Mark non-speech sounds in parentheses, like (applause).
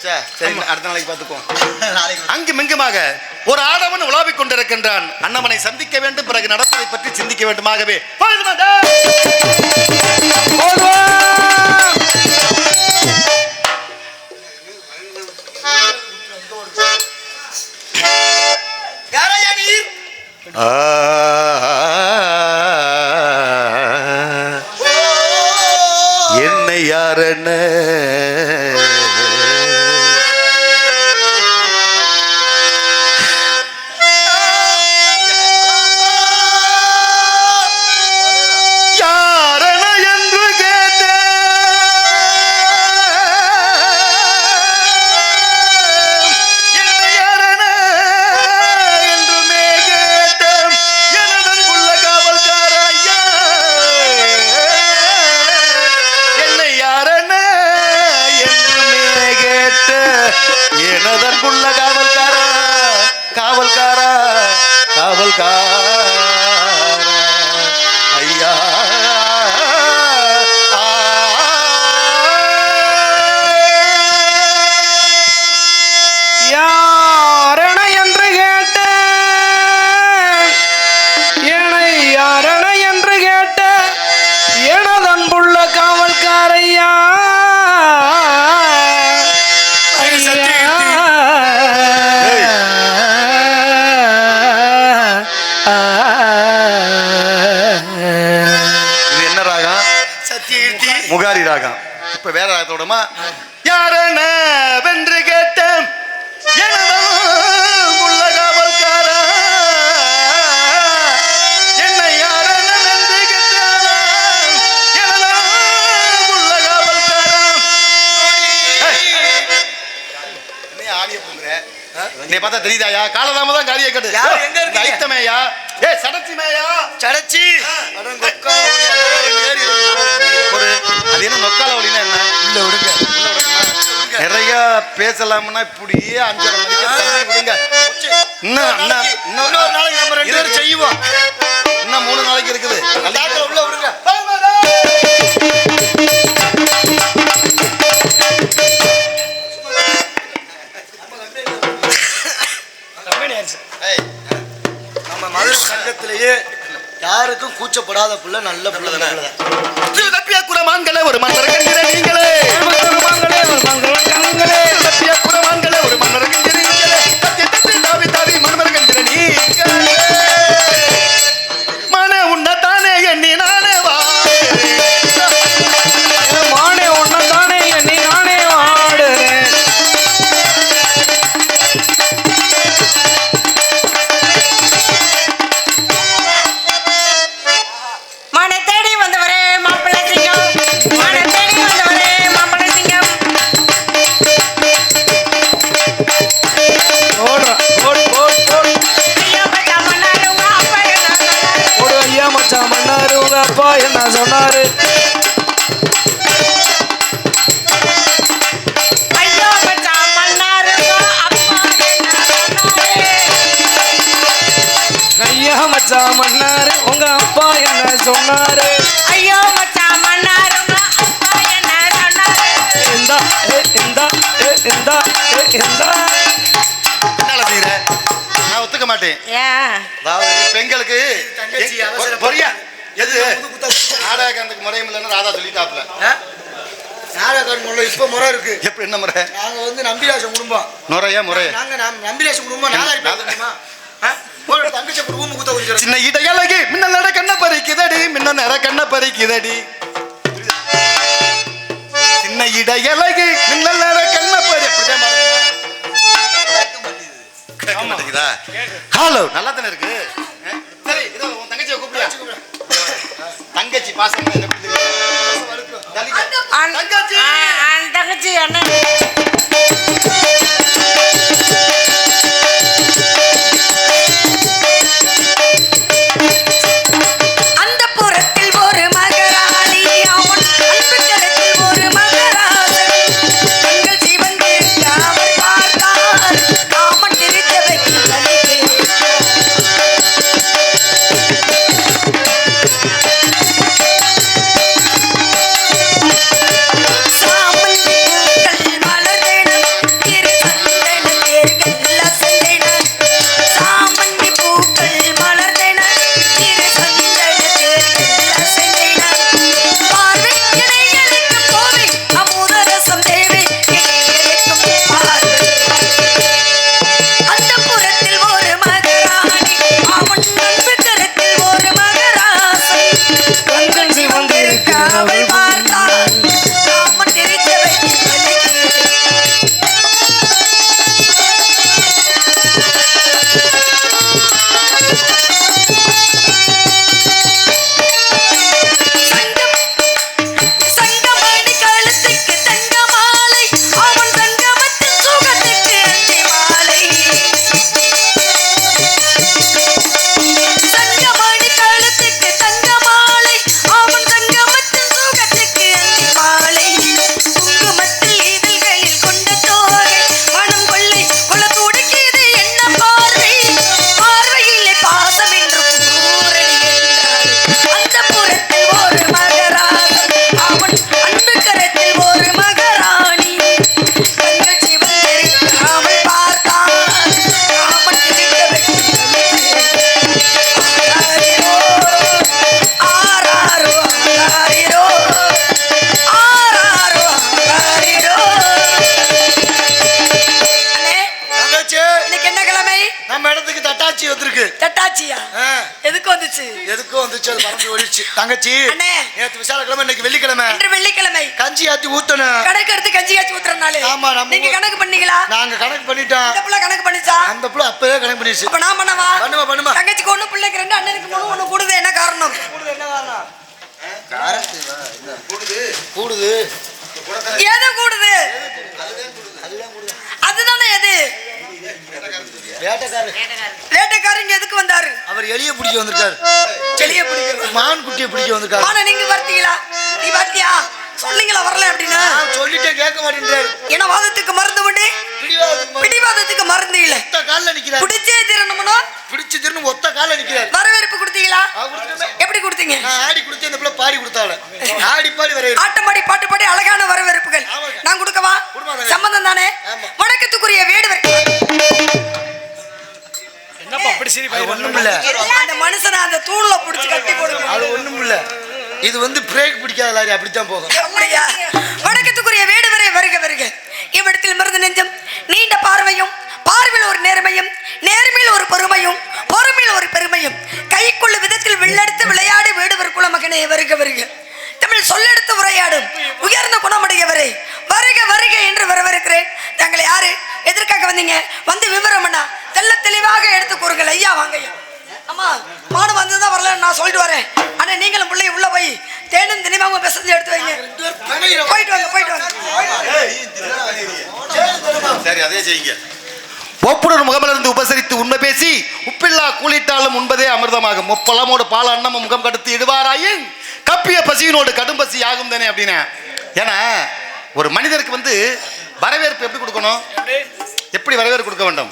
போச்சா சரி அடுத்த நாளைக்கு பார்த்துக்குவோம். (laughs) நாளைக்கு அங்கு மிங்குமாக ஒரு ஆடவன் உலாவிக் கொண்டிருக்கின்றான். அண்ணவனை சந்திக்க வேண்டும் பிறகு நடப்பதை பற்றி சிந்திக்க வேண்டுமாகவே. என்னை? দুর্গা முகாரி ராகம். இப்ப வேற ராகத்தோடமா யாரென வென்று கேட்டேன். நீ பார்த்தா தெரியுதாயா? காலதாம தான் காரியை கட்டு எங்க இருக்கீங்க? ஐத்தமேயா? ஏ சடச்சி. மேயா சடச்சி உள்ள விடுங்க? நிறைய பேசலாம்னா இப்படியே அஞ்சரை மணிக்கு தள்ளி விடுங்க. இன்னும் இன்னொரு நாளைக்கு நம்ம ரெண்டு பேரும் செய்வோம். இன்னும் மூணு நாளைக்கு இருக்குது. உள்ள விடுங்க. நம்ம மதுரை சங்கத்திலேயே யாருக்கும் கூச்சப்படாத புள்ள நல்ல புள்ள நல்லதுதானே? சொன்னாரு. ஐயோ மச்சா மன்னாரு. உங்க அப்பா என்ன சொன்னாரு? எந்தா ஏ எந்தா ஏ எந்தா ஏ எந்தா என்னால செய்யற நான் ஒத்துக்க மாட்டேன். ஏன் அதாவது பெண்களுக்கு தங்கச்சி எ- அவசர பொரியா எது. நாடகத்துக்கு முறையும் இல்லைன்னு ராதா சொல்லிட்டாப்ல நாடகம் முறை இப்ப முறை இருக்கு. எப்படி என்ன முறை? நாங்க வந்து நம்பிராசம் குடும்பம். முறையா முறையா? நாங்க நம்- நம்பிராசம் குடும்பம் குடும்பமா? ஆ? சின்ன இடையழகு மின்னல் நட கண்ண பறிக்குதடி மின்னல் நட கண்ண பறிக்குதடி. சின்ன இடையழகு மின்னல் நட கண்ண பறி அப்படிதான் பாருங்க. கேட்க மாட்டேங்குதா? ஹலோ நல்லா தானே இருக்கு? சரி இதோ உன் தங்கச்சியை கூப்பிடுயா தங்கச்சி பாசம் என்ன எப்படி பொள்ளாச்சியா ஆ, எதுக்கு வந்துச்சு? எதுக்கும் வந்துச்சு? அது பறந்து ஓடிடுச்சு தங்கச்சி அண்ணே. நேத்து விசாலக்கிழமை இன்னைக்கு வெள்ளிக்கிழமை. இன்று வெள்ளிக்கிழமை. கஞ்சி ஆத்தி ஊத்தணும். கணக்கு எடுத்து கஞ்சி காய்ச்சி ஊத்துறனாலே ஆமா, நம்ம நீங்க கணக்கு பண்ணீங்களா? நாங்க கணக்கு பண்ணிட்டோம். இந்த புள்ள கணக்கு பண்ணிச்சா? அந்த புள்ள அப்பவே கணக்கு பண்ணிடுச்சு அப்ப நான் பண்ணவா? பண்ணுமா பண்ணுமா? தங்கச்சிக்கு ஒண்ணு பிள்ளைக்கு ரெண்டு அண்ணனுக்கு மூணு ஒண்ணு கூடுது என்ன காரணம்? கூடுது எது கூடுது. அதுதானே எது? வேட்டைக்காரங்க எதுக்கு வந்தாரு? அவர் எலிய பிடிக்க வந்திருக்காரு. செளிய பிடிக்கும் மான் குட்டியை பிடிக்க வந்திருக்காரு. ஆனா நீங்க பார்த்தீங்களா? நீ பார்த்தியா? சொன்னீங்களா வரல அப்படின்னு? நான் சொல்லிட்டேன் கேட்க மாட்டேன்றாரு. ஏன்னா வாதத்துக்கு மருந்து பிடிவாதம் பிடிவாதத்துக்கு மருந்து. இல்ல. ஒத்த கால்ல நிக்கிறாரு. பிடிச்சே தீரணும்னோ? பிடிச்சு திரும்ப ஒத்த கால்ல நிக்கிறாரு. வரவேற்பு கொடுத்தீங்களா. எப்படி கொடுத்தீங்க? நான் ஆடி கொடுத்து இந்த பிள்ளை பாடி கொடுத்தாள். ஆடி பாடி வரைய ஆட்டம் பாடி பாட்டு பாடி அழகான வரவேற்புகள் என்னப்பா அப்படி சரி அது ஒண்ணும் இல்ல அந்த மனுஷனை அந்த தூண்ல புடிச்சு கட்டி போடுங்க. அது ஒண்ணும் இல்ல இது வந்து பிரேக் பிடிக்காத லாரி அப்படித்தான் போகும். அப்படியா? வணக்கத்துக்குரிய வேடுவரே வருக வருக. இவ்விடத்தில் மருந்து நெஞ்சம் நீண்ட பார்வையும் பார்வையில் ஒரு நேர்மையும் நேர்மையில் ஒரு பொறுமையும் பொறுமையில் ஒரு பெருமையும். கைக்குள்ள விதத்தில் வில்லெடுத்து விளையாடி வேடுவர் குலமகனே வருக வருக. தமிழ் சொல்லெடுத்து உரையாடும் உயர்ந்த குணமுடையவரே. எதற்காக வந்தீங்க? வந்து விவரம் என்ன? தெள்ள தெளிவாக எடுத்து கூறுங்கள். ஐயா வாங்க ஐயா. அம்மா மாடு வந்ததுதான் வரல நான் சொல்லிட்டு வரேன். ஆனா நீங்களும் பிள்ளை உள்ள போய் தேனும் தினிமாவும் பேசுறது எடுத்து வைங்க. போயிட்டு வாங்க போயிட்டு வாங்க. சரி அதே செய்யுங்க. ஒப்புடன் முகமிலிருந்து உபசரித்து உண்மை பேசி உப்பில்லா கூலிட்டாலும் உண்பதே அமிர்தமாகும். முப்பழமோடு பால் அன்னமும் முகம் கடுத்து இடுவாராயின் கப்பிய பசியினோடு கடும் பசி ஆகும் தானே அப்படின்னா. ஏன்னா ஒரு மனிதருக்கு வந்து வரவேற்பு எப்படி கொடுக்கணும்? எப்படி வரவேற்பு கொடுக்க வேண்டும்?